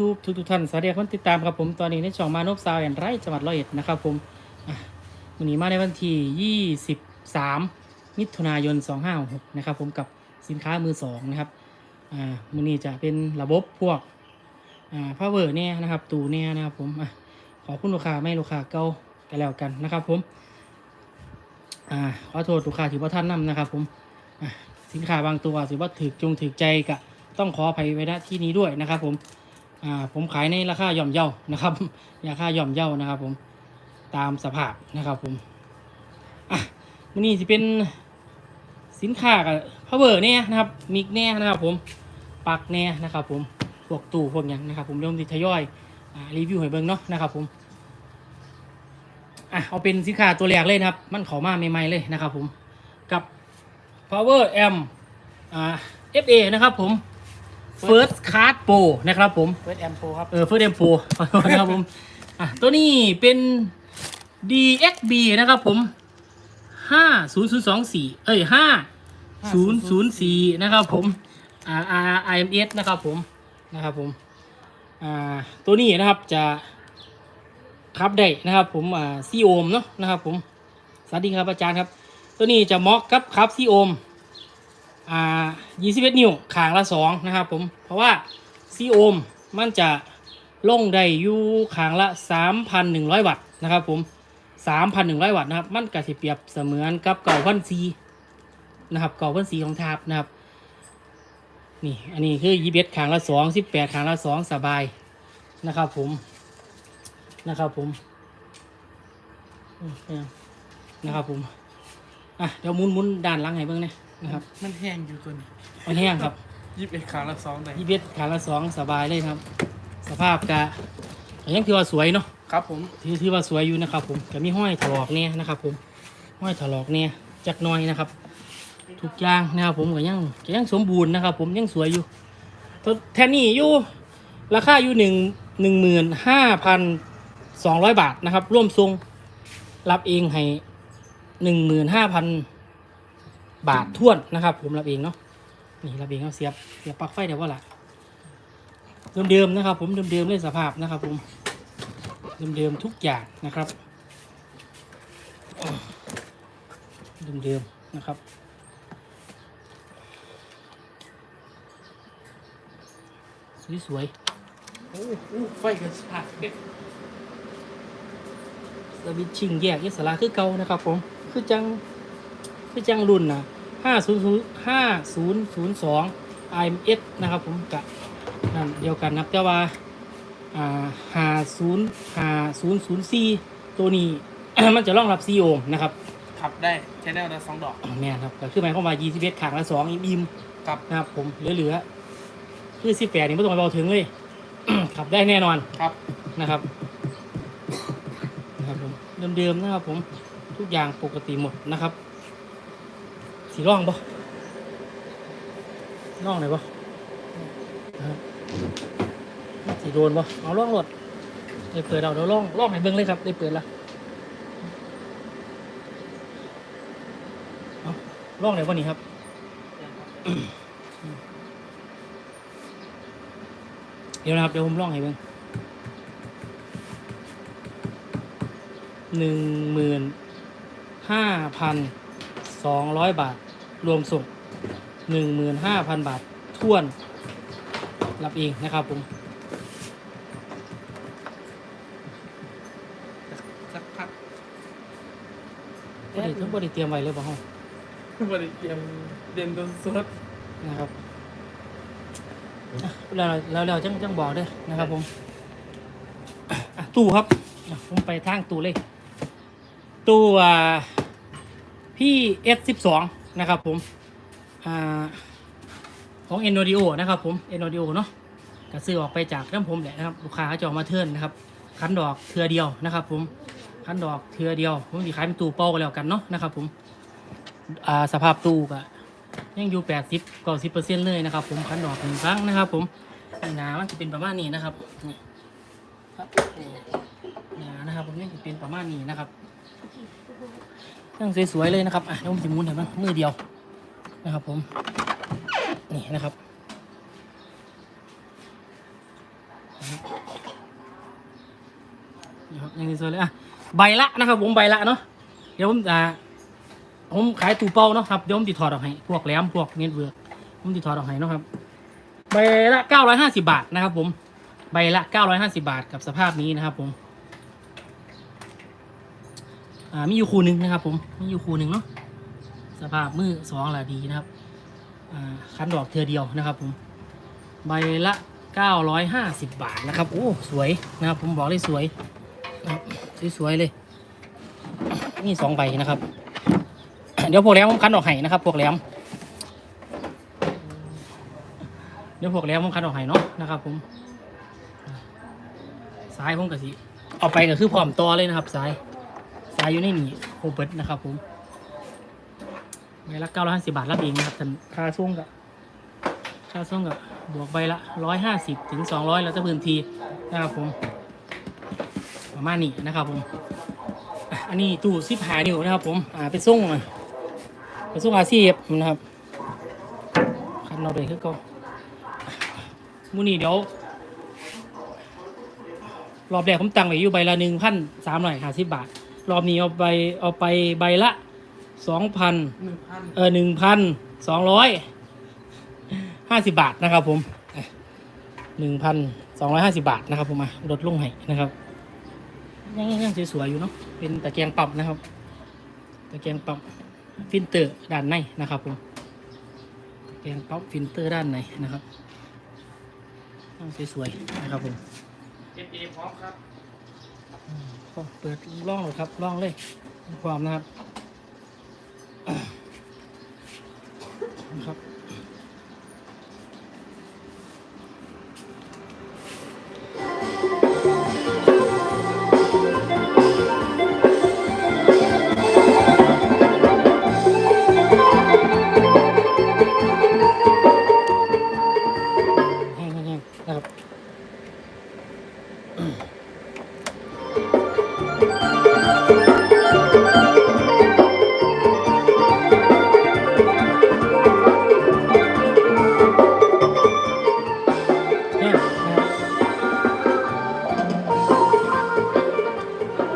YouTube ทุกทุกท่านสวัสดีคนติดตามครับผมตอนนี้ในช่องมานพซาวแอนไรจังหวัดร้อยเอ็ดนะครับผมวันนี้มาในวันที่ 23 มิถุนายน 256 นะครับผมกับสินค้ามือสองนะครับอ่าวันนี้จะเป็นระบบพวกอ่าพาวเวอร์เนี่ยนะครับตูเนี่ยนะครับผมอะขอคุณลูกค้าไม่ลูกค้าเก่ากันแล้วกันนะครับผมอ่าขอโทษลูกค้าที่ว่าท่านนำนะครับผมอะสินค้าบางตัวถือว่าถือจงถือใจกะต้องขออภัยไว้ณที่นี้ด้วยนะครับผม อ่าผมขายในราคาย่อมเยานะครับ ราคาย่อมเยานะครับ ผมตามสภาพนะครับ ผมอะมันนี่จะเป็นสินค้ากับพาวเวอร์เนี่ยนะครับมิกแน่นะครับ ผมปักแน่นะครับ ผมพวกตู้พวกอย่างนะครับ ผมเริ่มที่ทยอยอ่ารีวิวให้เบิงเนาะนะครับผมอะเอาเป็นสินค้าตัวแรกเลยนะครับ มันเขามาใหม่ๆเลยนะครับ ผมกับ power amp อ่า FA นะครับ ผม First Card Pro นะครับผม เฟิร์สแอมโปครับ เออ First Amp Pro ขอโทษนะครับผมอะตัวนี้เป็น DXB นะครับผม 50024 เอ้ย 5004 นะครับผมอ่า RIMS นะครับผม นะครับผม อ่า ตัวนี้นะครับจะขับได้นะครับผม อ่าซีโอมเนาะนะครับผม สวัสดีครับอาจารย์ครับ ตัวนี้จะเหมาะกับขับซีโอม อ่า21 นิ้วขางละ 2 นะครับผม เพราะว่าซีโอมมันจะลงได้อยู่ขางละ 3,100 วัตต์นะครับผม 3,100 วัตต์นะครับ มันก็สิเปรียบเสมือนกับเก่าพันซีนะครับเก่าพันซีของทาบนะครับ นี่ อันนี้คือ21ขางละ2 18ขางละ2สบายนะครับผม นะครับผมนะครับผม อะ เดี๋ยวมุนมุนด้านหลังให้เบิ่งหนะ นะครับมันแห้งอยู่ตัวนี้มันแห้งครับยิบเอ็ดขาละสองได้ยี่เบ็ดขาละสองสบายเลยครับ สภาพกะก็ยังถือว่าสวยเนาะครับผมถือถือว่าสวยอยู่นะครับ ผมก็มีห้อยถลอกเนี่ยนะครับ ผมห้อยถลอกเนี่ยจักหน้อยนะครับทุกอย่างนะครับผมก็ยังก็ยังสมบูรณ์นะครับ ผมยังสวยอยู่ตัวแทนนี่อยู่ราคาอยู่หนึ่งหนึ่งหมื่นห้าพันสองร้อยบาทนะครับ ร่วมทรงรับเองให้หนึ่งหมื่นห้าพัน บาทท้วนนะครับ ผมรับเองเนาะนี่รับเองเอาเสียบเสียบปลั๊กไฟเดี๋ยวว่าละเดิมๆนะครับ ผมเดิมๆเลยสภาพนะครับ ผมเดิมๆทุกอย่างนะครับเดิมๆนะครับสวยๆโอ้โหไฟกันสาดเด็ดสวิตช์ชิงแยกอิสระคือเก่านะครับ ผม คือจัง คือจังรุ่นนะ500 5002 IMS นะครับผมกะนั่นเดียวกันนะครับแต่ว่าอ่าหาศูนย์หาศูนย์ศูนย์สี่ตัวนี้ มันจะรองรับซีโอห์มนะครับขับได้ใช้ได้วันละสองดอกแม่นครับก็คือหมายความว่า21ขางละ2อิ่มครับๆนะครับผมเหลือๆคือ18นี่ไม่ต้องไปเบาถึงเลย ขับได้แน่นอนครับนะครับนะครับผมเดิมๆนะครับผมทุกอย่างปกติหมดนะครับ สีร่องปะร่องไหนปะสีโดนปะเอาร่องหมดได้เปิดเอาเดี๋ยวร่องร่องไหนเบิ้งเลยครับได้เปิดล้วเอาร่องไหนวะนี่ครับเดี๋ยวนะครับเดี๋ยวผมร่องให้เบิ้งหนึ่งหมื่นห้าพันสองร้อยบาท รวมส่งหนึ่งหมื่นห้าพันบาทท่วนรับเองนะครับผมสักพักบริทั้งบริเตรียมไว้เลยป่ะห้องบริเตรียมเด่นตัวสดนะครับอะแล้วแล้วแล้วจังจังบอกเด้อนะครับผมอะตู้ครับอะผมไปทางตู้เลย ตู้อ่าพี่เอสสิบสอง นะครับผมอ่าของเอ็นโอดีโอนะครับผมเอ็นโอดีโอเนาะก็ซื้อออกไปจากน้ำผมแหละนะครับลูกค้าจะเอามาเทิร์นนะครับคันดอกเทือเดียวนะครับ ผมคันดอกเทือเดียวผมสีขายเป็นตู้เป้ากันแล้วกันเนาะนะครับ ผมอ่าสภาพตู้ก็ยังอยู่แปดสิบเก้าสิบเปอร์เซ็นต์เลยนะครับ ผมคันดอกหนึ่งครั้งนะครับ ผมนี่หนามันจะเป็นประมาณนี้นะครับนี่ครับหนานะครับผมนี่จะเป็นประมาณนี้นะครับ ยังสวยๆเลยนะครับอะเดี๋ยวผมจะหมุนให้มันมือเดียวนะครับผมนี่นะครับนี่ครับยังสวยเลยอะใบละนะครับผมใบละเนาะเดี๋ยวผมอ่าผมขายตูเป้าเนาะครับเดี๋ยวผมติดถอดออกให้พวกแหลมพวกเน็ตเวิร์กผมติดถอดออกให้เนาะครับใบละเก้าร้อยห้าสิบาทนะครับผมใบละเก้าร้อยห้าสิบาทกับสภาพนี้นะครับผม อ่ามีอยู่คู่หนึ่งนะครับผมมีอยู่คู่หนึ่งเนาะสภาพมือสองละดีนะครับอ่าคันดอกเธอเดียวนะครับผมใบละ 950 บาทนะครับโอ้สวยนะครับผมบอกเลยสวยสวยๆเลยนี่สองใบนะครับ เดี๋ยวพวกแหลมผมคันออกให้นะครับพวกแหลมเดี๋ยวพวกแหลมผมคันออกให้เนาะนะครับผมสายผมกะสิเอาไปก็คือพร้อมต่อเลยนะครับสายายอยู่ในนี่โคเบิร์ตนะครับผมใบละ950บาทรับเองนะครับท่านค่าส่งกับค่าส่งกับบวกใบละร้อยห้าสิบถึงสองร้อยแล้วจะพื้นทีนะครับผมประมาณนี้นะครับผมอะอันนี้ตู้ซิปหานิ้วนะครับผมอ่าไปส่งมาไปส่งอาชีพนะครับคันเราเลยคือเก็มูนี่เดี๋ยวรอบแรกผมตั้งไว้อยู่ใบละหนึ่งพันสามร้อยห้าสิบบาท รอบนี้เอาไปเอาไปใบละสองพันหนึ่งพันเออหนึ่งพันสองร้อยห้าสิบบาทนะครับผมหนึ่งพันสองร้อยห้าสิบาทนะครับผมมาลดลงให้นะครับยังยังยังสวยๆอยู่เนาะเป็นตะแกรงปั๊มนะครับ ตะแกรงปั๊มฟิลเตอร์ด้านในนะครับผมตะแกรงปั๊มฟิลเตอร์ด้านในนะครับยังสวยๆนะครับผมเอฟเอพร้อมครับก็ เปิดล่องเลยครับล่องเลยความนะครับนะครับ แห้งนะครับ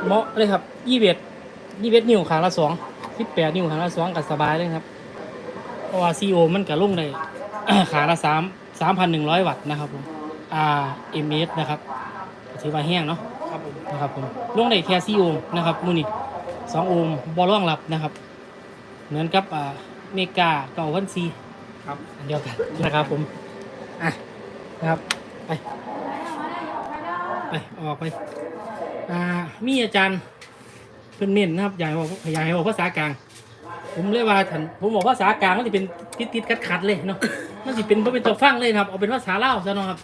เหมาะเลยครับยี่เบ็ดยี่เบ็ดนิ้วขางละสองสิบแปดนิ้วขางละสองกับสบายเลยครับ เพราะว่าซีโอมันกับลุ่งได้ ขางละสามสามพันหนึ่งร้อยวัตต์นะครับผม RMS นะครับถือว่าแห้งเนาะ นะครับผมลงได้แค่4โอห์มนะครับมูนี่สองโอห์มบอลล่องรับนะครับ เหมือนกับอ่าเมกาเก่าวันซีครับอันเดียวกันนะครับผมอะนะครับไปไปออกไปอ่ามีอาจารย์เพิ่นเน้นนะครับอยากให้บอกอยากให้บอกภาษากลาง ผมเลยว่าท่านผมบอกภาษากลางมันจะเป็นติดติดขัดขัดๆเลยเนาะมันจะเป็นบ่เป็นตัวฟังเลยนะครับเอาเป็นภาษาเล่าวซะเนาะครับ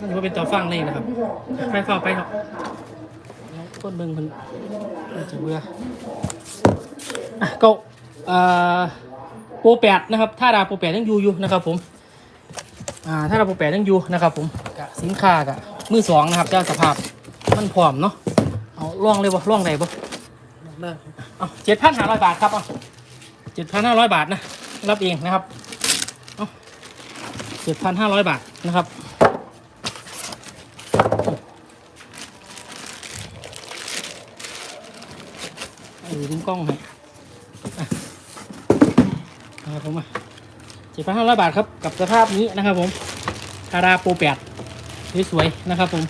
มันจะบ่เป็นตัวฟังเลยนะครับ ไปเฝ้าไปครับต้นเบิ่งมันจะเบื่อะก็เอ่อโปรแปดนะครับถ้าดาโปรแปดยังอยู่อยู่นะครับผมอ่าถ้าดาโปรแปดยังอยู่นะครับผมกะสินค้ากะมือสองนะครับเจ้าสภาพมันพร้อมเนาะเอาล่องเลยบ่ล่องใดบ่เอาเจ็ดพันห้าร้อยบาทครับเอาเจ็ดพันห้าร้อยบาทนะรับเองนะครับเอาเจ็ดพันห้าร้อยบาทนะครับ เออดึงกล้องให้อะนะครับผมอะเจ็ดพันห้าร้อยบาทครับ กับสภาพนี้นะครับผมคาราโปรแปดสวยๆนะครับผม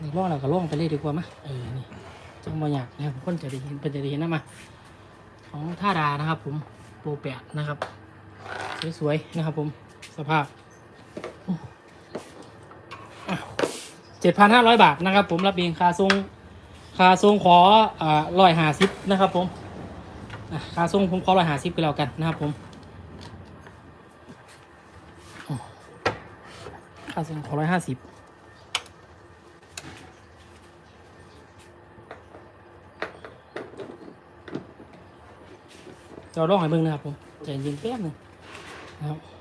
นี่ล่องเราก็ล่องไปเลยดีกว่ามะเออนี่จังบอยากนะครับคนจะได้เห็นเป็นจะได้เห็นนะมาของท่าดานะครับ ผมโปรแปดนะครับ สวยๆนะครับผมสภาพ เจ็ดพันห้าร้อยบาทนะครับ ผมรับเองค่าทรงค่าทรงขออ่าร้อยห้าสิบนะครับ ผมค่าทรงผมขอร้อยห้าสิบก็แล้วกันนะครับ ผมค่าทรงขอร้อยห้าสิบจะลองให้เบิ่งนะครับผมใจเย็นแป๊บนึงนะครับ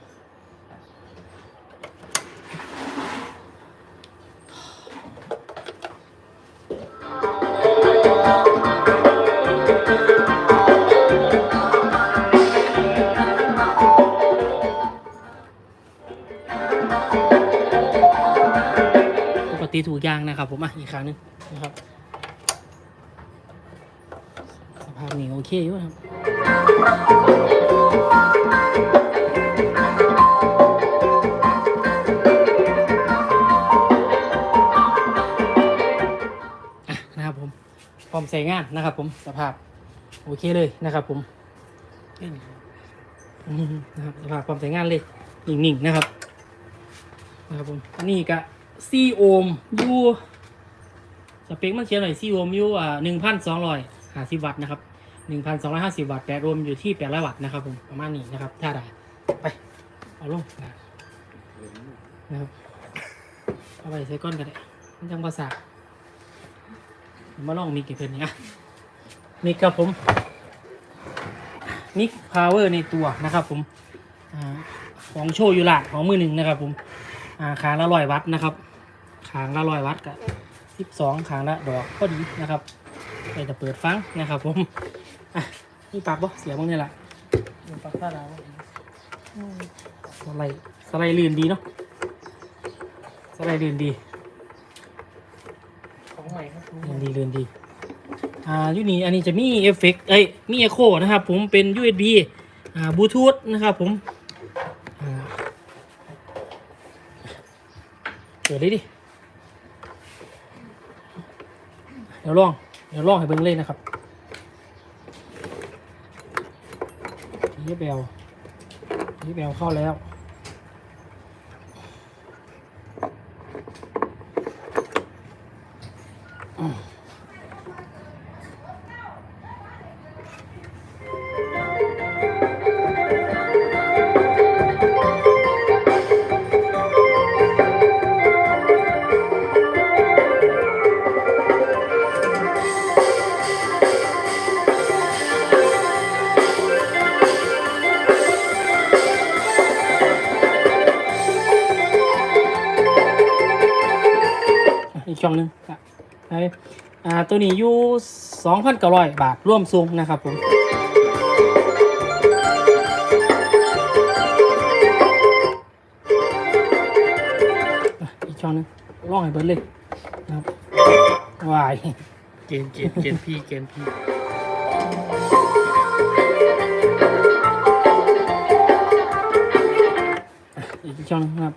ติถูกยางนะครับ ผมอะอีกครั้งนึงนะครับสภาพนี้โอเคอยู่ครับอะนะครับผมพร้อมใส่งานนะครับ ผมสภาพโอเคเลยนะครับ ผมอืมนะครับสภาพพร้อมใส่งานเลยนิ่งๆนะครับนะครับผมอันนี้ก็ ซีโอมยูสเปคมันเขียนหน่อยซีโอมยูอ่าหนึ่งพันสองร้อยห้าสิบวัตต์นะครับหนึ่งพันสองร้อยห้าสิบวัตต์แต่รวมอยู่ที่แปดร้อยวัตต์นะครับผมประมาณนี้นะครับถ้าได้ไปเอาลงนะครับเอาไปใส่ก้อนกันเลยมันจังภาษามาลองมิกกี่เพื่อนนี่อะมิกครับผมมิกพาวเวอร์ในตัวนะครับผมอของโชว์อยู่ละของมือหนึ่งนะครับผมอ่าขาละร้อยวัตต์นะครับ ขางละร้อยวัตต์กับสิบสองขางละดอกก็ดีนะครับไปแต่เปิดฟังนะครับผมอะนี่ปากบ่เสียบ้างเนี่ยแหละเดี๋ยวปักท่าดาวสไลด์สไลด์ลื่นดีเนาะสไลด์ลื่นดีของใหม่ครับเรียนดีเรียนดีอ่ายูนี่อันนี้จะมีเอฟเฟกต์เอ้ยมีเอโคนะครับผมเป็น USB อ่าบลูทูธนะครับผมอ่าเปิดเลยดิ เดี๋ยวลองเดี๋ยวลองให้เบิ่งเลยนะครับยี่แบลยี่แบลเข้าแล้ว ตัวนี้อยู่สองพันเก้าร้อยบาทร่วมซุงนะครับผมอะอีกช่องหนึงลองให้เบิร์ดเลยนะครับวายเกณฑ์เกณฑ์เกณฑ์พี่เกณฑ์พี่อีกช่องหนึงนะครับ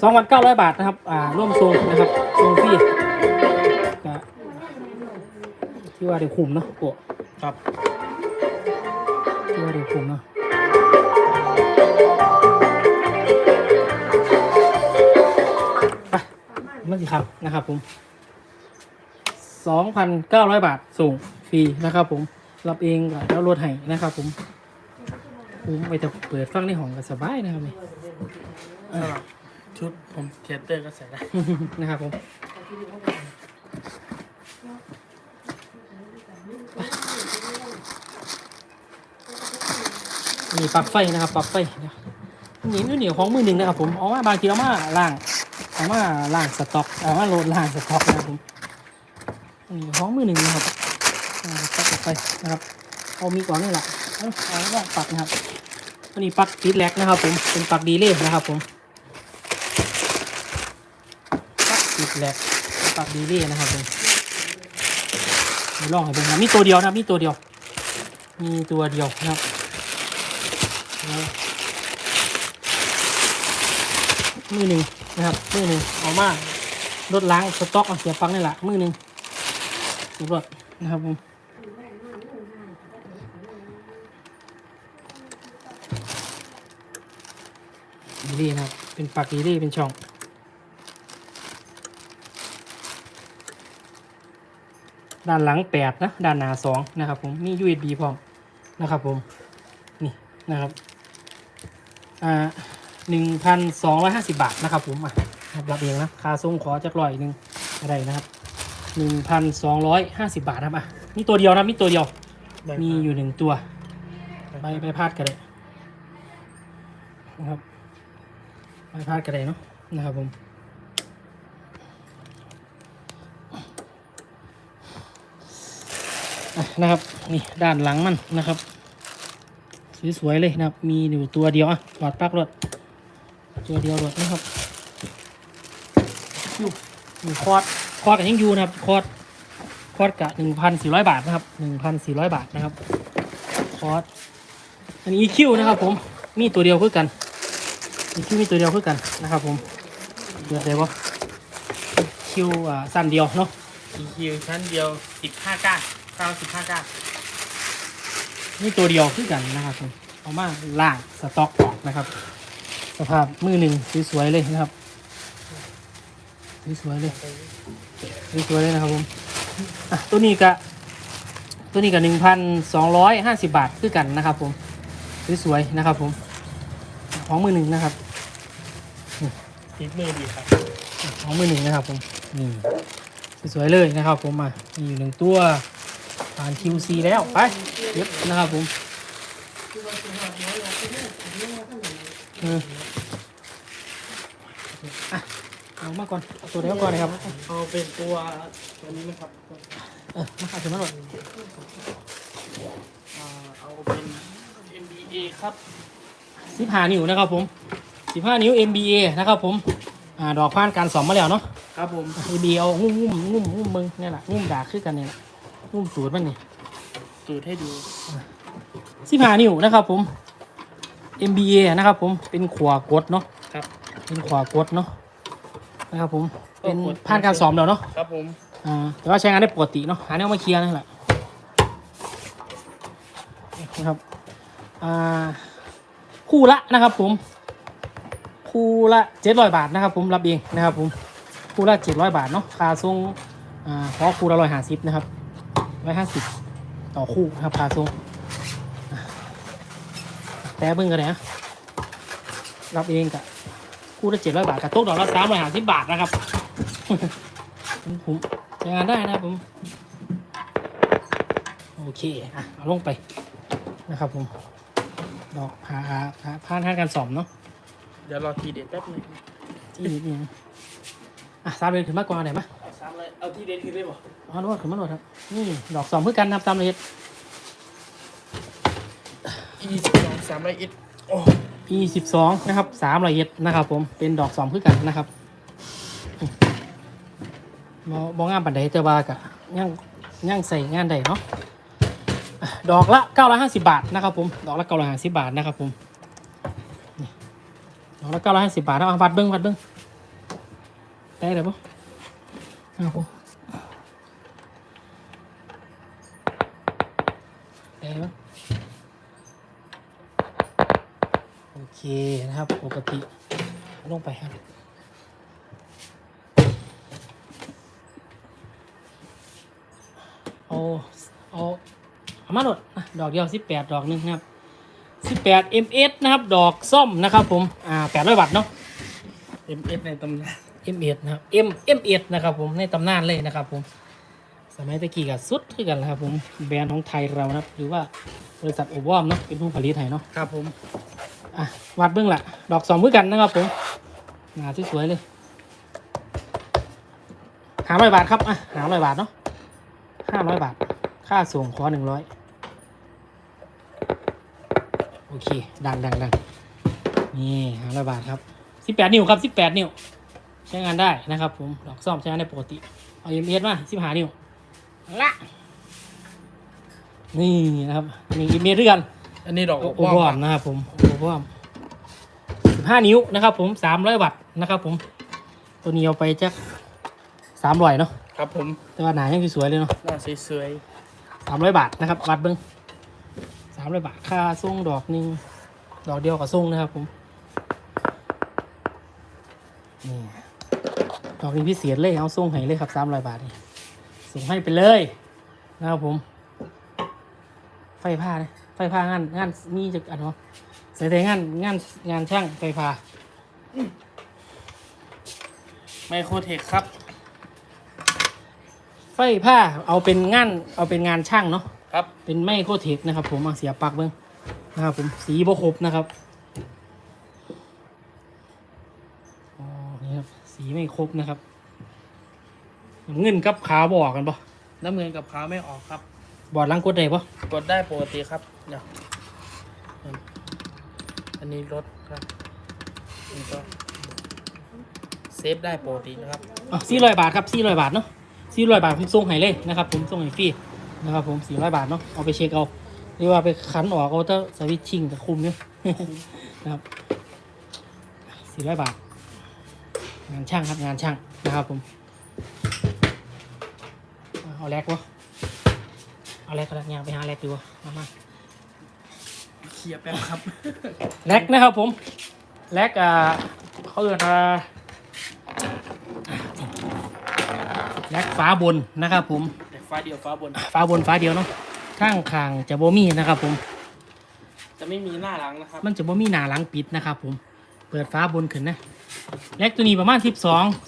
สองพันเก้าร้อยบาทนะครับ อ่า ร่วมทรงนะครับทรงฟรี ว่าเดี๋ยวคุมเนาะโปะครับที่ว่าเดี๋ยวคุมเนาะไปมันสิครับนะครับผมสองพันเก้าร้อยบาทส่งฟรีนะครับผมรับเองก็แล้วรถให้นะครับผมผมไปแต่เปิดฟังในห้องก็สบายนะครับนี่สำหรับชุดผมเทยเตอร์ก็ใส่ได้นะครับผม มีปลั๊กไฟนะครับปลั๊กไฟนี่นี่เหนียวของมือหนึ่งนะครับผมเอามาบางทีเอามาล่างเอามาล่างสต็อกเอามาโหลดล่างสต็อกนะครับผมนี่ของมือหนึ่งนะครับอ่าปลั๊กไฟนะครับเอามีก่อนนี่แหละเอาแล้วปลั๊กนะครับอันนี้ปลั๊กติดแลกนะครับผมเป็นปลั๊กดีเลย์นะครับผมติดแลกปรับดีเรีนะครับผมลองให้ดูนะมีตัวเดียวนะครับมีตัวเดียว มีตัวเดียวนะครับ มือหนึ่งนะครับ มือหนึ่งเอามารถล้างสต็อกเอาเสียบปลั๊กนี่แหละมือหนึ่งเรียบร้อยนะครับผมดีเรีนะครับ เป็นปลั๊กดีเรีเป็นช่องด้านหลังแปดนะ ด้านหน้าสองนะครับผม มี USB พร้อม นะครับผม นี่ นะครับ อ่าหนึ่งพันสองร้อยห้าสิบาทนะครับผมอะรับรับเองนะค่าส่งขอจักร้อยหนึ่งอะไรนะครับหนึ่งพันสองร้อยห้าสิบาทนะครับอะนี่ตัวเดียวนะมีตัวเดียว มีอยู่หนึ่งตัวไปไปพาดกันเลยนะครับไปพาดกันเลยเนาะนะครับผมอะนะครับนี่ด้านหลังมันนะครับ สวยๆเลยนะครับ มีอยู่ตัวเดียวอะถอดปลั๊กรถตัวเดียวรถนะครับคิวมีคอร์ดคอร์ดกับยังอยูนะครับคอร์ดคอร์ดกับหนึ่งพันสี่ร้อยบาทนะครับหนึ่งพันสี่ร้อยบาทนะครับคอร์ดอันนี้คิวนะครับ ผมมีตัวเดียวคือกันอีคิวมีตัวเดียวคือกันนะครับ ผมเลือกได้ปะคิวอ่าสั้นเดียวเนาะอีคิวชั้นเดียวสิบห้าก้านเก้าสิบห้าก้าน นี่ตัวเดียวคือกันนะครับผมเอามาล่างสต็อกออกนะครับ สภาพมือหนึ่งสวยๆเลยนะครับสวยๆเลยสวยๆเลยนะครับผมอะตัวนี้ก็ตัวนี้ก็หนึ่งพันสองร้อยห้าสิบบาทคือกันนะครับ ผมสวยๆนะครับ ผมของมือหนึ่งนะครับติดมือดีครับของมือหนึ่งนะครับผมนี่สวยๆเลยนะครับ ผมมามีอยู่หนึ่งตัวผ่าน QC แล้วไป เก็บนะครับผมเอออะเอามาก่อนเอาตัวเดียวก่อนเลยครับ เอาเป็นตัวตัวนี้ไหมครับ เออมาเอาถึงมาหน่อยอ่าเอาเป็น MBA ครับสิบห้านิ้วนะครับผมสิบห้านิ้ว MBA นะครับผมอ่าดอกผ่านการสอมมาแล้วเนาะครับผม MBA เอางุ้มงุ้มงุ้มงุ้มมึงเนี่ยแหละงุ้มดากขึ้นกันเนี่ยแหละงุ้มสูตรมันนี่ ตูดให้ดูสิบห้านิ้วนะครับผม MBA นะครับผมเป็นขวากดเนาะครับ เป็นขวากดเนาะนะครับผมเป็นขวากด ผ่านการสอมแล้วเนาะครับผมอ่าแต่ว่าใช้งานได้ปกติเนาะหาแนวมาเคลียร์นั่นแหละนะครับอ่าคู่ละนะครับผม คู่ละเจ็ดร้อยบาทนะครับผมรับเองนะครับผมคู่ละเจ็ดร้อยบาทเนาะค่าส่งอ่าขอคู่ละร้อยห้าสิบนะครับร้อยห้าสิบ ต่อคู่นะครับค่าส่งแต่เบิ่งกันนะรับเองกะคู่ละเจ็ดร้อยบาทกับตกดอกละสามร้อยห้าสิบบาทนะครับผมใช้งานได้นะครับผม โอเค อะ เอาลงไปนะครับผม ดอกหาหาหาผ่านทางการสอมเนาะเดี๋ยวรอทีเด็ดแป๊บหนึงที่นิดนึงอะสามเดือนขึ้นมากกว่าไหนปะเอาซ้ำเลย เอาทีเด็ดทีเลยบ่ เอาลวดขึ้นมาหน่อยครับ นี่ดอกสอมเพื่อกันนะครับตามเลยอีสิบสองสามร้อยเอ็ดโอ้ปีสิบสองนะครับสามละเอียดนะครับ ผมเป็นดอกสอมคือกันนะครับบอบองามปันใดแต่ว่ากะย่างย่างใส่งานใดเนาะอะดอกละเก้าร้อยห้าสิบาทนะครับผมดอกละเก้าร้อยห้าสิบาทนะครับผมนี่ดอกละเก้าร้อยห้าสิบาทเอาวัดเบิ้งวัดเบิ้งได้เลยปะนะครับผม ได้ปะโอเคนะครับ ปกติลงไปครับเอาเอาเอามาโดดอะดอกเดียวสิบแปดดอกหนึงนะครับสิบแปด ms นะครับ ดอกส้มนะครับผม อ่าแปดร้อยวัตต์เนาะเอ็มเอฟในตำนาน ms นะครับ m ms นะครับผม ในตำนานเลยนะครับผม สมัยตะกี้กับสุดคือกันนะครับผมแบรนด์ของไทยเรานะครับหรือว่าบริษัทโอวอมเนาะเป็นผู้ผลิตไทยเนาะครับผมอะวัดเบื้องละดอกสองมือกันนะครับผมงานสวยๆเลยหาร้อยบาทครับอะหาร้อยบาทเนาะห้าร้อยบาท ค่าส่งขอหนึ่งร้อยโอเค ดังดังดังนี่หาร้อยบาทครับสิบแปดนิ้วครับสิบแปดนิ้ว ใช้งานได้นะครับผม ดอกซ่อมใช้งานได้ปกติ เอาเอ็มเอสมาสิบห้านิ้ว ละนี่นะครับมีเอ็มเอสด้วยกันอันนี้ดอกโอว่าวอมนะครับผมโอวอมสิบห้านิ้วนะครับ ผมสามร้อยวัตต์นะครับ ผม ตัวนี้เอาไปจักสามร้อยเนาะครับผมแต่ว่าหนายังสวยๆเลยเนาะหน้าสวยสามร้อยบาทนะครับวัดเบิ้งสามร้อยบาทค่าส่งดอกหนึ่งดอกเดียวกับส่งนะครับ ผมนี่ดอกนี้พิเศษเลยเอาส่งให้เลยครับสามร้อยบาทนี่ ส่งให้ไปเลยนะครับผม ไฟผ้าเลยไฟผ้างานงานมีจากอันเนาะใส่แต่งานงานงานช่างไฟฟ้าๆไมโครเทคครับ ไฟผ้าเอาเป็นงานเอาเป็นงานช่างเนาะครับ เป็นไมโครเทคนะครับ ผมเอาเสียบปลักเบิ้งนะครับผมสีบครบนะครับอ๋อนี่ครับสีไม่ครบนะครับ เงินกับขาวบออกกันปะน้ำเงินกับขาวไม่ออกครับ บอดล้างกดได้ปะกดได้ปกติครับเดี๋ยวอันนี้รถครับนี่ก็เซฟได้ปกตินะครับอ๋อสี่ร้อยบาทครับสี่ร้อยบาทเนาะสี่ร้อยบาทผมส่งให้เลยนะครับ ผมส่งให้ฟรีนะครับ ผมสี่ร้อยบาทเนาะเอาไปเช็คเอาหรือว่าไปคันออกเอาเตอร์สวิตชิ่งกับคุมเนี่ยนะครับสี่ร้อยบาท งานช่างครับงานช่างนะครับผม เอาแลกวะเอาแลกก็แลกยางไปหาแลกดูวะเอามาเคลียร์แป๊บครับแลกนะครับผมแลกอ่าเขาเรียกว่าแลกฟ้าบนนะครับผมแต่ฟ้าเดียวฟ้าบน ฟ้าบนฟ้าเดียวเนาะข้างคางจะโบมี่นะครับผม จะไม่มีหน้าหลังนะครับ มันจะโบมี่หนาหลังปิดนะครับผม เปิดฟ้าบนขึ้นนะแลกตัวนี้ประมาณ 12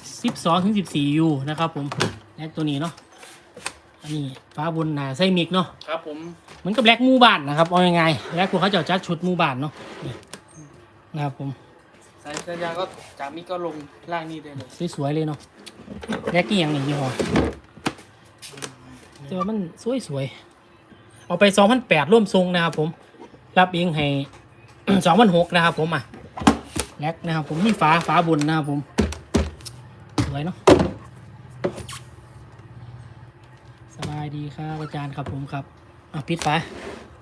12ถึง14ยูนะครับผมแลกตัวนี้เนาะ อันนี้ฟ้าบนหนาไซมิกเนาะครับผมเหมือนกับแลกหมู่บ้านนะครับเอายังไงแลกพวกเขาจะเอาจัดชุดหมู่บ้านเนาะนี่นะครับผมสายสัญญาณก็จากนี้ก็ลงล่างนี้ได้เลยสวยๆเลยเนาะแลกกี่อย่างนี่ยี่ห้อแต่ว่ามันสวยๆเอาไป2,008ร่วมทรงนะครับผม รับเองให้2,006นะครับผมอะแลกนะครับผมนี่ฟ้าฟ้าบนนะครับผมสวยเนาะสบาย ดีครับอาจารย์ครับผมครับอะปิดฟ้า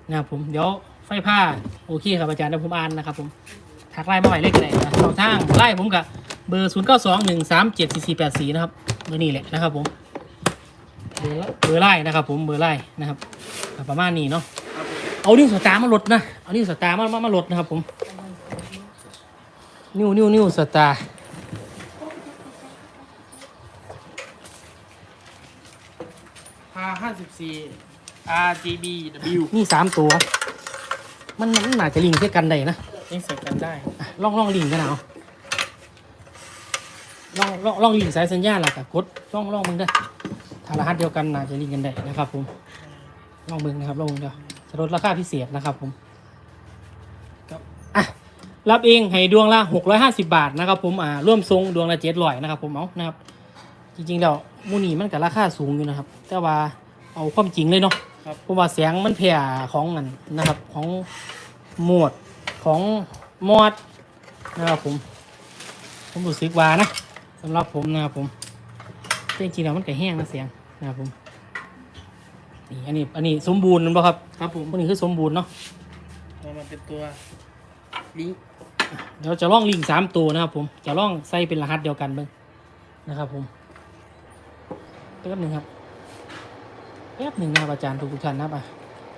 นะครับผมเดี๋ยวไฟผ้าโอเคครับอาจารย์เดี๋ยวผมอ่านนะครับผมทักไล่มาใหม่เลขไรนนะช่องทางไล่ผมกับเบอร์0 9 2 1 3 7 4 4 8 4นะครับเบอร์นี้แหละนะครับผมเบอร์ละเบอร์ไล่นะครับ ผมเบอร์ไล่นะครับประมาณนี้เนาะเอานิ้วสตาร์มาลดนะเอานิ้วสตาร์มามามาลดนะครับผมนิ้วนิ้วนิ้วสตาร์ พาห้าสิบสี่ RGB W นี่สามตัว มันมันน่าจะลิงก์ด้วยกันได้นะยังใส่กันได้อะลองลองลิงก์กันเอาลองลองลองลิงก์สายสัญญาณล่ะกับกดลองลองมึงได้อถ้ารหัสเดียวกันน่าจะลิงก์กันได้นะครับผมลองมึงนะครับลองมึงเดี๋ยวจะลดราคาพิเศษนะครับผมครับอะรับเองให้ดวงละ650 บาทนะครับผมอ่าร่วมทรงดวงละ700นะครับผมเอานะครับ จริงๆแล้วมูนี่มันกับราคาสูงอยู่นะครับ แต่ว่า เอาความจริงเลยเนาะครับ เพราะว่าแสงมันแผ่ของมันนะครับของหมวดของมอดนะครับผม ผมรู้สึกว่านะสำหรับผมนะครับผมแต่จริงๆแล้วมันก็แห้งนะเสียงนะครับผมนี่อันนี้อันนี้สมบูรณ์นะบ่ครับครับผมพวกนี้คือสมบูรณ์เนาะเอามาเป็นตัวลิงก์เดี๋ยวจะล่องลิงก์สามตัวนะครับ ผมจะล่องใส่เป็นรหัสเดียวกันเบ้างนะครับ ผมแป๊บหนึ่งครับแป๊บหนึ่งนะครับอาจารย์ทุกๆท่านนะครับอะ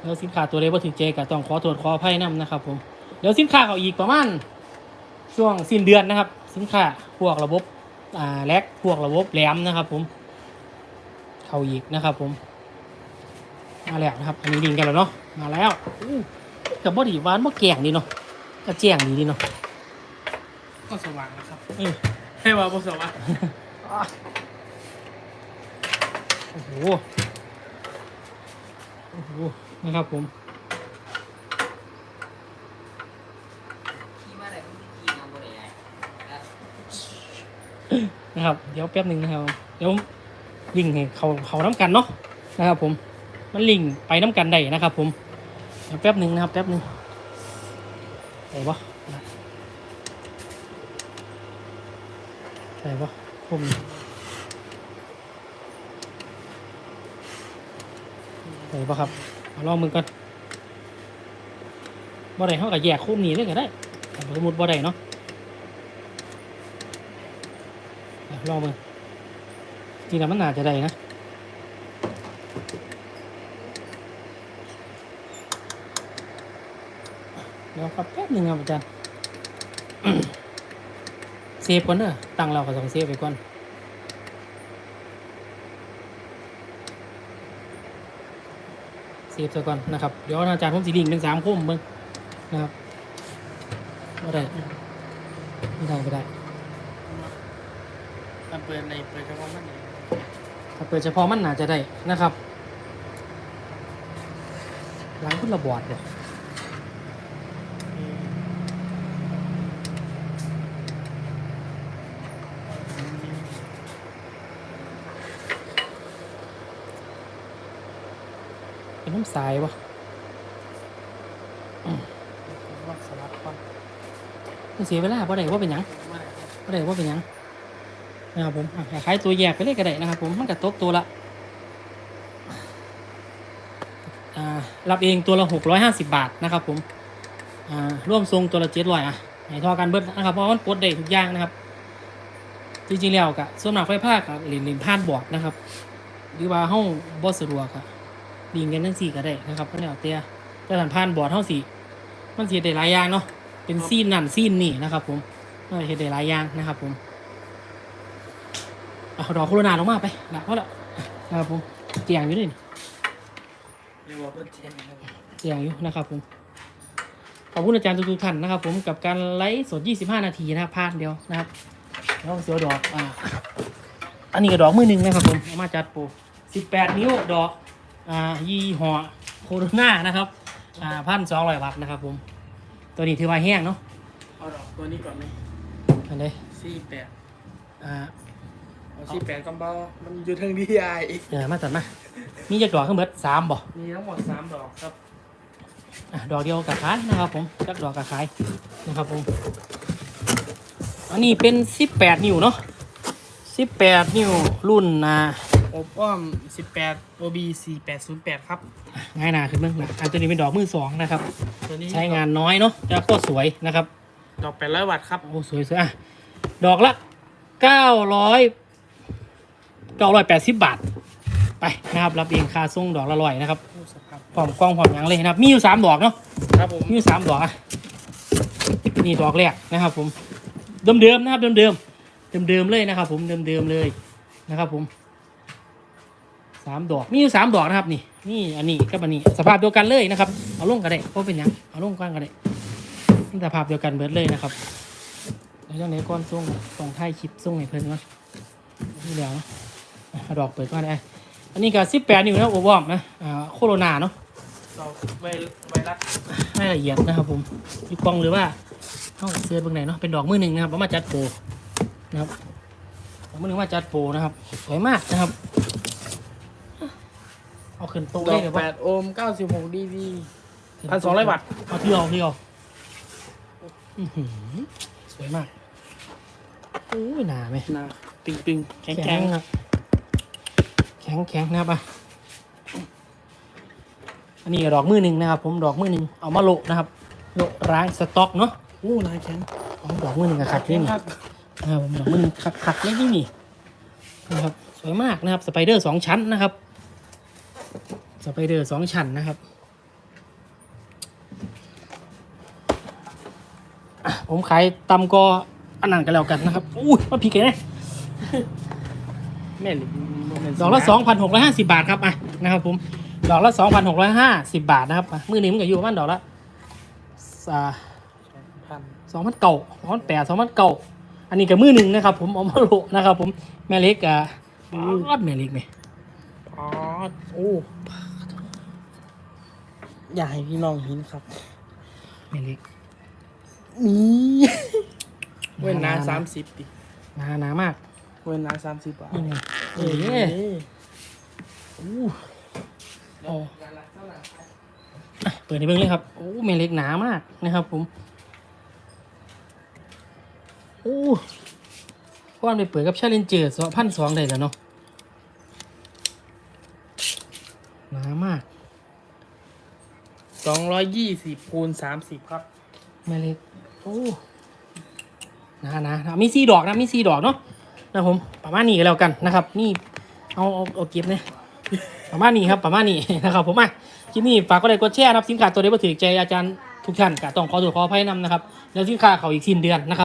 แล้วสินค้าตัวใดว่าถึงเจก็ต้องขอโทษขออภัยนํนะครับผมเดี๋ยวสินค้าเขาอีกประมาณช่วงสิ้นเดือนนะครับ สินค้าพวกระบบอ่าแลกพวกระบบแหลมนะครับ ผม เข้าอีกนะครับ ผม มาแล้วนะครับ อันนี้ลิงก์กันแล้วเนาะมาแล้วอู้กับบอดีหวานบ่แกงดีเนาะก็แจ้งดีดีเนาะก็สว่างนะครับเออให้ว่าบสว่างโอ้โห โอ้โหนะครับผมขี่มาได้ผมขี่มาบ่ได้ครับนะครับ เดี๋ยวแป๊บหนึ่งนะครับ เดี๋ยวลิงก์ให้เขาเขาน้ำกันเนาะนะครับ ผม มันลิงก์ไปน้ำกันได้นะครับ ผมเดี๋ยวแป๊บหนึ่งนะครับแป๊บหนึ่งได้ปะได้ปะผม ได้ปะครับเอาลองมือก่อนบ่ได้เขาก็แยกคู่นี้เลยก็ได้สมมติบ่ได้เนาะลองมือจริงแล้วมันน่าจะได้นะเดี๋ยวครับแป๊บหนึ่งครับอาจารย์เซฟก่อนเนอะตั้งเราก็ต้องเซฟไปก่อนเซ ฟซะก่อนนะครับเดี๋ยวอาจารย์ผมสีดิ่งเป็นสามคุ้มเบิ้งนะครับไม่ได้ไม่ได้ไม่ได้มันเปิดในเปิดเฉพาะมันถ้าเปิดเฉพาะมันน่าจะได้นะครับหลังคุณระบอดเนี่ยเป็นน้ำ สายวะผมว่าสลับก่อนมันเสียเวลาเพราะใดว่าเป็นหยังว่าเพราะใดว่าเป็นหยังนะครับผมอะขายตัวแยกไปเลยก็ได้นะครับ ผมมันก็ตกตัวละอ่ารับเองตัวละหกร้อยห้าสิบบาทนะครับผมอ่าร่วมทรงตัวละเจ็ดร้อยอะให้ทอกันเบิดนะครับเพราะว่ามันปลดได้ทุกอย่างนะครับ จริงๆแล้วกะส่วนมากไฟผ้ากับเหรียญเหรียญผ่านบอร์ดนะครับ หรือว่าห้องบอสสะดวกอะ ดีกันทั้งสี่ก็ได้นะครับก็แล้วแต่แต่ผ่านผ่านบอร์ดเท่าสี่มันเสียได้หลายอย่างเนาะเป็นซีนนั่นซีนนี่นะครับผมเออเห็นได้หลายอย่างนะครับ ผมเอาดอกโคโรนาลงมาไปนักเพราะละนะครับผมเจียงอยู่นี่เรียเจียงอยู่นะครับผมขอบคุณอาจารย์ทุกท่านนะครับ ผมกับการไลฟ์สด 25 นาทีนะครับพลาดเดียวนะครับแล้วเสียวดอกอ่าอันนี้ก็ดอกมือหนึ่งนะครับผมมาจัดปู 18 นิ้วดอก อ่ายี่ห้อโคโรนานะครับอ่าพันสองร้อยวัตต์นะครับผม ตัวนี้ถือว่าแห้งเนาะเอาดอกตัวนี้ก่อนไหมอันนี้สี่แปดอ่าเอาสี่แปดกำเบามันอยู่ทางดีไอเดี๋ยวมาตัดมามีจากดอกขึ้นเบิดสามบ่มีทั้งหมดสามดอกครับอะดอกเดียวกับขายนะครับผมจักดอกกับขายนะครับผมอันนี้เป็น18นิ้วเนาะ18นิ้วรุ่นอ่า อบอ้อมสิบแปด OB สี่แปดศูนย์แปดครับ ง่ายหนาขึ้นเบ้างนะอันตัวนี้เป็นดอกมือสองนะครับ ตัวนี้ใช้งานน้อยเนาะจะโคตรสวยนะครับ ดอกแปดร้อยวัตต์ครับ โอ้สวยสวยอะ ดอกละเก้าร้อยเก้าร้อยแปดสิบบาท ไปนะครับรับเองค่าส่งดอกละร้อยนะครับโอ้สภาพพร้อมกล้องพร้อมหยังเลยนะครับ มีอยู่สามดอกเนาะ ครับผม มีอยู่สามดอกอะนี่ดอกแรกนะครับผม เดิมเดิมๆนะครับเดิมเดิมเดิมเดิมๆเลยนะครับผมเดิมเดิมๆเลยนะครับผมสามดอก มีอยู่สามดอกนะครับนี่ นี่อันนี้กับอันนี้สภาพเดียวกันเลยนะครับ เอาลงก็ได้เพราะเป็นหยังเอาลงก้อนก็ได้นี่สภาพเดียวกันเบิดเลยนะครับแล้วจังไหนก้อนส่งส่งท้ายคลิปส่งให้เพิ่นวะนี่เดี๋ยวนะเอาดอกเปิดก่อนได้อันนี้ก็สิบแปดนิ้วนะโอวอมนะอ่าโคโรนาเนาะดอกไวไวรัสให้ละเอียดนะครับผมอยู่กล้องหรือว่าห้องเสื้อเบื้องไหนเนาะเป็นดอกมือหนึ่งนะครับเอามาจัดโปรนะครับดอกมือหนึ่งมาจัดโปรนะครับสวยมากนะครับ เอาขึ้นโต๊ะดได้อกเลยแปปะดโอห์มเก้าสิบหกดีวีพันสองร้อยวัตต์เอาที่เอาที่เอาอื้อหือสวยมากโอ้ยหนาไหมนะตึงตึงๆแข็งแข็แข็งงครับแข็งแข็งนะครับอะอันนี้ก็ดอกมือหนึ่งนะครับ ผมดอกมือหนึ่งเอามาโละนะครับโละร้างสต็อกเนาะโอ้นายแข็งอ๋อดอกมือหนึ่งกับขัดแข็นี่งนี่ ครับนะครับผมดอกมือหนึ่งขัดขัดเล็กนี่นี่นะครับสวยมากนะครับสไปเดอร์สองชั้นนะครับ สไปเดอร์สองชั้นนะครับ ผมขายตำก็อันนั้นกันแล้วกันนะครับอุ้ยมาพีกเลยนะแม่หรือดอกละสองพันหกร้อยห้าสิบาทครับอะนะครับผมดอกละสองพันหกร้อยห้าสิบบาทนะครับมือหนึ่งมันก็อยู่ประมาณดอกละอ่าพันสองพันเก่าสองพันแปดสองพันเก่าอันนี้ก็มือหนึ่งนะครับ ผมเอามาโลนะครับ ผมแม่เล็กอะออดแม่เล็กเนี่ยอ๋อโอ้ อยากให้พี่น้องเห็นครับแม่เล็กนี่เว้นนาสามสิบดิหนาหนามากเว้นนาสามสิบบาทนี่ไงเอ้เอ้ยยอู้โอ้อะเปิดในเบื้องเลยครับโอ้แม่เล็กหนามากนะครับ ผมโอ้ก้อนไปเปิดกับชาเลนเจอร์สองพันสองได้แล้วเนาะหนามาก สองร้อยยี่สิบคูณสามสิบครับแม่เล็กโอ้นะนะนะมีซีดอกนะมีซีดอกเนาะนะผมประมาณนี้ก็แล้วกันนะครับ นี่เอาเอาเอาเก็บเนี่ยประมาณนี้ครับประมาณนี้นะครับผมอะคลิปนี้ฝากก็เลยกดแชร์นะครับสินค้าตัวนี้มาถือใจอาจารย์ทุกท่านก็ต้องขอตัวขออภัยนำนะครับ แล้วสินค้าเขาอีกสิ้นเดือนนะครับ